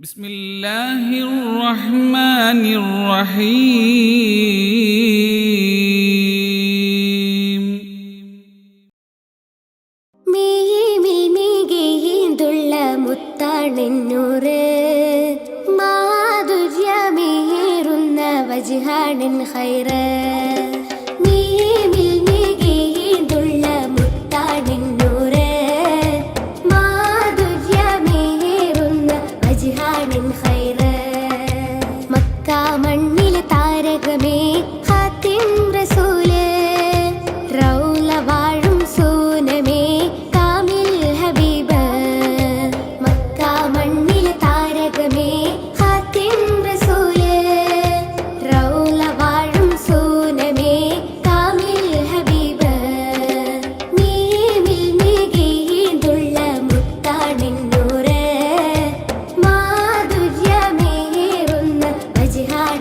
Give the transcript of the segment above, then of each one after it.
بسم الله الرحمن الرحيم മീമിൽ മികീന്തുള്ള മുത്താണെന്നൂറ് മാധുര്യമേറുന്ന വജ്ഹാനൻ ഖൈറ്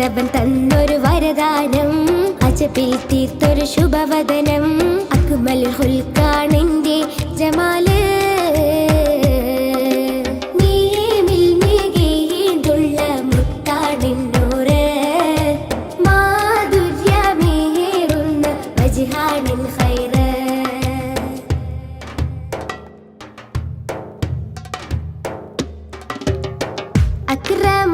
മാധവൻ തന്നൊരു വരദാനം. അജപിൽ തീർത്തൊരു ശുഭവദനം അക്ബൽ ഹുൽക്കാണിന്റെ ജമാൽ. خير أكرم